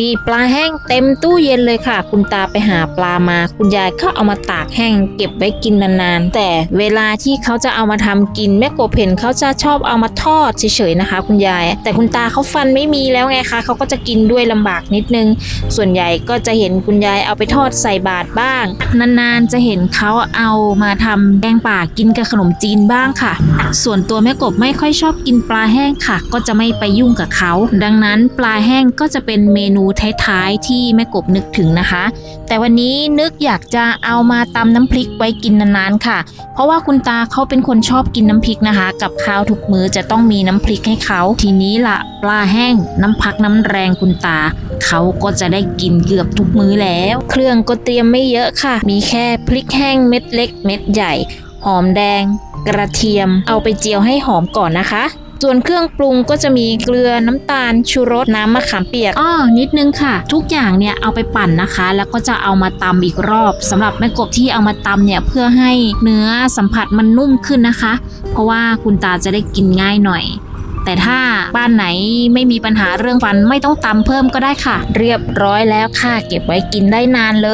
มีปลาแห้งเต็มตู้เย็นเลยค่ะ คุณตาไปหาปลามา คุณยายก็เอามาตากแห้งเก็บไว้กินนานๆ แต่เวลาที่เขาจะเอามาทำกินแม่กบเห็นเขาจะชอบเอามาทอดเฉยๆนะคะ คุณยาย แต่คุณตาเขาฟันไม่มีแล้วไงคะเขาก็จะกินด้วยลำบากนิดนึง ส่วนใหญ่ก็จะเห็นคุณยายเอาไปทอดใส่บาตรบ้าง นานๆจะเห็นเขาเอามาทำแกงป่ากินกับขนมจีนบ้างค่ะ ส่วนตัวแม่กบไม่ค่อยชอบกินปลาแห้งค่ะ ก็จะไม่ไปยุ่งกับเขา ดังนั้นปลาแห้งก็จะเป็นเมนนูท้ายๆที่แม่กบนึกถึงนะคะ แต่วันนี้นึกอยากจะเอามาตำน้ำพริกไว้กินนานๆค่ะ เพราะว่าคุณตาเขาเป็นคนชอบกินน้ำพริกนะคะ กับข้าวทุกมื้อจะต้องมีน้ำพริกให้เขาทีนี้ละปลาแห้งน้ำพักน้ำแรงคุณตา เขาก็จะได้กินเกือบทุกมื้อแล้ว เครื่องก็เตรียมไม่เยอะค่ะ มีแค่พริกแห้งเม็ดเล็ก เม็ดใหญ่ หอมแดง กระเทียม เอาไปเจียวให้หอมก่อนนะคะ ส่วนเครื่องปรุงก็จะมีเกลือน้ำตาลชูรสน้ำมะขามเปียกอ้อนิดนึงค่ะ ทุกอย่างเนี่ยเอาไปปั่นนะคะ แล้วก็จะเอามาตำอีกรอบสำหรับแม่กบที่เอามาตำเนี่ยเพื่อให้เนื้อสัมผัสมันนุ่มขึ้นนะคะ เพราะว่าคุณตาจะได้กินง่ายหน่อยแต่ถ้าบ้านไหนไม่มีปัญหาเรื่องฟันไม่ต้องตำเพิ่มก็ได้ค่ะ เรียบร้อยแล้วค่ะ เก็บไว้กินได้นานเลย